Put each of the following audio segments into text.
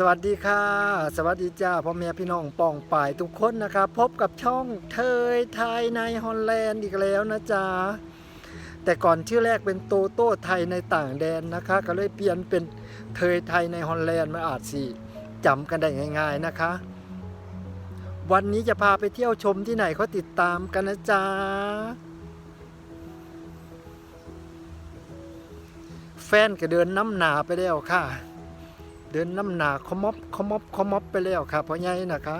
สวัสดีค่ะ สวัสดีจ้าพ่อแม่พี่น้องปองป่ายทุกคนนะครับ พบกับช่องเทยไทยในฮอลแลนด์อีกแล้วนะจ๊ะแต่ก่อนชื่อแรกเป็นโตโต้ไทยในต่างแดนนะคะ ก็เลยเปลี่ยนเป็นเทยไทยในฮอลแลนด์มาอาจสิจำกันได้ง่าย ๆนะคะ วันนี้จะพาไปเที่ยวชมที่ไหนก็ติดตามกันนะจ๊ะแฟนก็เดินน้ำหนาไปแล้วค่ะ เดินน้ำหนาขมอบขมอบขมอบไปแล้วค่ะพ่อใหญ่นะคะ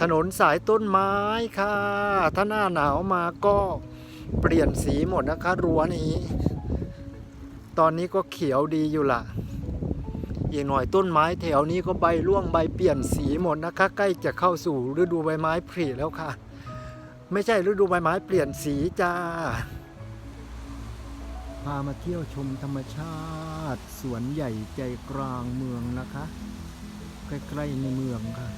ถนนสายต้นไม้ค่ะ ถ้าหน้าหนาวมาก็เปลี่ยนสีหมดนะคะรั้วนี้ ตอนนี้ก็เขียวดีอยู่ละอีกหน่อยต้นไม้แถวนี้ก็ใบร่วงใบเปลี่ยนสีหมดนะคะ ใกล้จะเข้าสู่ฤดูใบไม้ผลิแล้วค่ะ ไม่ใช่ฤดูใบไม้เปลี่ยนสีจ้า พามาเที่ยวชมธรรมชาติ สวนใหญ่ใจกลางเมืองนะคะ ใกล้ๆในเมืองค่ะ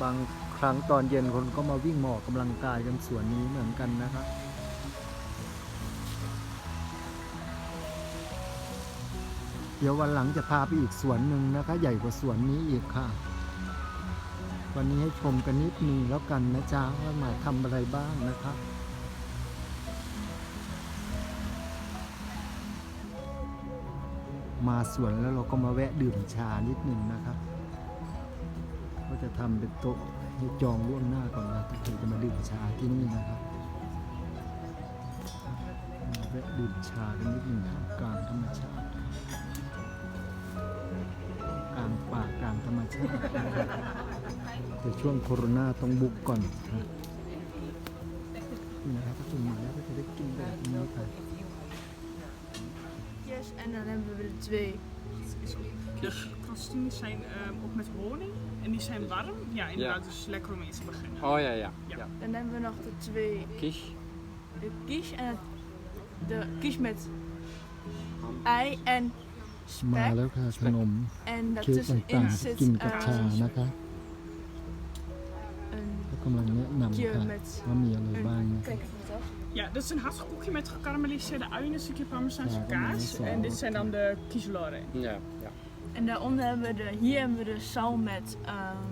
บางครั้งตอนเย็นคนก็มาวิ่งหมอกกำลังกายกันสวนนี้เหมือนกันนะครับเดี๋ยววันหลังจะพาไปอีกสวนหนึ่งนะคะ ใหญ่กว่าสวนนี้อีกค่ะ วันนี้ให้ชมกันนิดนึงแล้วกันนะจ๊ะว่ามาทำอะไรบ้างนะครับมาสวนแล้วเราก็มาแวะดื่มชานิดหนึ่งนะครับ ก็จะทำเป็นโต๊ะให้จองล่วงหน้าก่อนนะถ้าจะมาดื่มชาที่นี่นะครับมาแวะดื่มชากันนิดหนึงท่ามกลางธรรมชาติกลางป่ากลางธรรมชาติ นะครับแต่ช่วงโควิดต้องบุกก่อนนะนี่นะครับถ้าคุณมาแล้วก็จะได้กินแบบนี้ครับ Yes, en dan hebben we er twee. De crostines zijn ehm, ook met honing en die zijn warm. Ja, inderdaad, dus lekker om mee te beginnen. Oh ja, ja. Ja. ja. Dan hebben we nog de twee. Kies. De quiche en het, de quiche met ei en มา spek. แล้วค่ะขนม En เค้ก daartussenin ต่างๆ zit กินกับชา eh, นะคะ een ก็กำลังแนะนำ koekje ค่ะ met ว่ามีอะไรบ้าง een. นะ Kijk even wat af. Ja, dit is een hartkoekje met gekarameliseerde uien, een stukje parmezaanse Ja, kaas. dat is En dit zijn dan de kiezelaren. Ja, ja. En daaronder hebben we de, hier hebben we de zalm met um,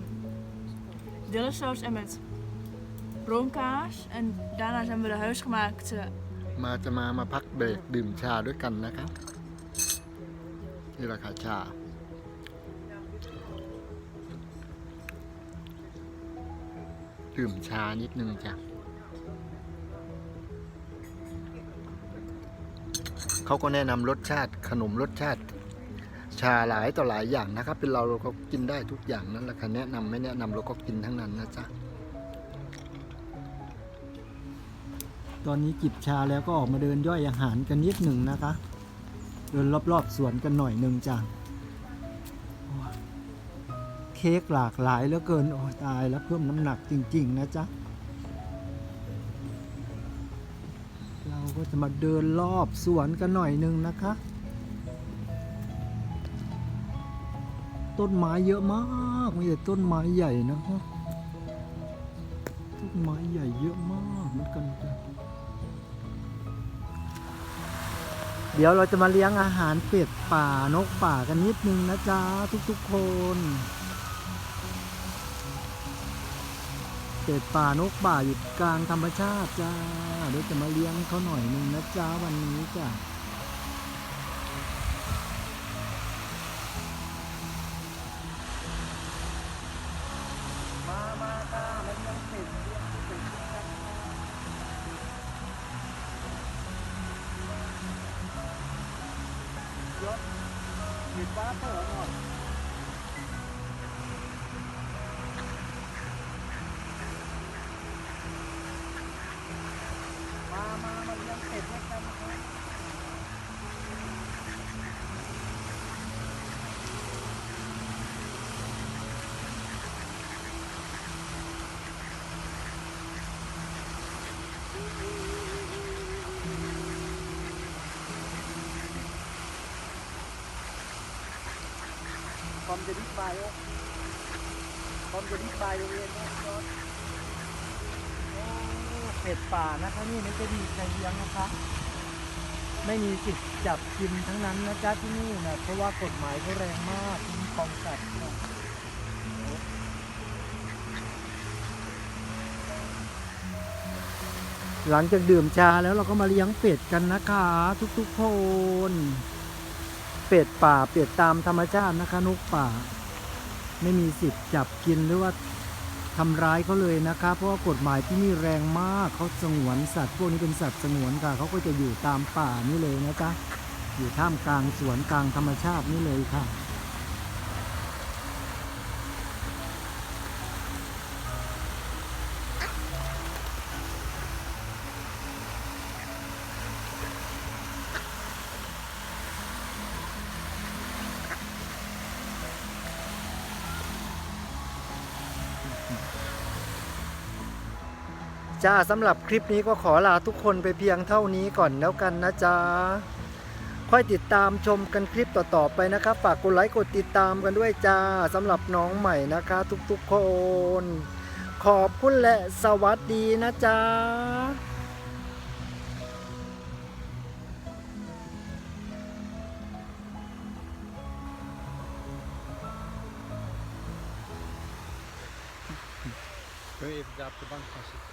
dillesaus en met roomkaas. En daarnaast hebben we de huisgemaakte มาจะมามาพักเบรกดื่มชาด้วยกันนะครับนี่ราคาชา ดื่มชานิดนึงจ้ะเขาก็แนะนำรสชาติขนมรสชาติ ชาหลายต่อหลายอย่างนะครับ เป็นเราเราก็กินได้ทุกอย่างนั่นแหละค่ะแนะนำไม่แนะนำเราก็กินทั้งนั้นนะจ๊ะตอนนี้จิบชาแล้วก็ออกมาเดินย่อยอาหารกันนิดหนึ่งนะคะ เดินรอบๆสวนกันหน่อยหนึ่งจ้ะ ค้กหลากหลายเหลือเกิน โอ้ตายแล้วเพิ่มน้ำหนักจริง ๆ นะจ๊ะ เราก็จะมาเดินรอบสวนกันหน่อยหนึ่งนะคะ ต้นไม้เยอะมากมีแต่ต้นไม้ใหญ่นะครับต้นไม้ใหญ่เยอะมากเหมือนกันจ้ะเดี๋ยวเราจะมาเลี้ยงอาหารเป็ดป่านกป่ากันนิดนึงนะจ๊ะทุกๆคน เป็ดป่านกป่าอยู่กลางธรรมชาติจ้าเดี๋ยวจะมาเลี้ยงเขาหน่อยนึงนะจ๊ะวันนี้จ้ะมามาค่ะมาเลี้ยงเป็ดเลี้ยงเป็ดกันยศหยุดฟ้าเปิดหน่อย อมจะดิฟายคอมจะดิฟายโรงเรียนนะยศโอ้เป็ดป่านะคะนี่ไม่จะดีใครเลี้ยงนะคะ ไม่มีสิทธิ์จับกินทั้งนั้นนะจ๊ะที่นี่นะเพราะว่ากฎหมายเขาแรงมากคุ้มครองสัตว์นะหลังจากดื่มชาแล้วเราก็มาเลี้ยงเป็ดกันนะคะ ทุกๆคน เป็ดป่าเป็ดตามธรรมชาตินะคะนกป่า ไม่มีสิทธิ์จับกินหรือว่าทำร้ายเขาเลยนะคะเพราะว่ากฎหมายที่นี่แรงมากเขาสงวนสัตว์พวกนี้เป็นสัตว์สงวนค่ะเขาก็จะอยู่ตามป่านี่เลยนะคะอยู่ท่ามกลางสวนกลางธรรมชาตินี่เลยค่ะ จ้าสำหรับคลิปนี้ก็ขอลาทุกคนไปเพียงเท่านี้ก่อนแล้วกันนะจ๊ะค่อยติดตามชมกันคลิปต่อๆไปนะครับ ฝากกดไลค์กดติดตามกันด้วยจ้าสำหรับน้องใหม่นะคะ ทุกๆคน ขอบคุณและสวัสดีนะจ๊ะ Köy Evli the Taşıt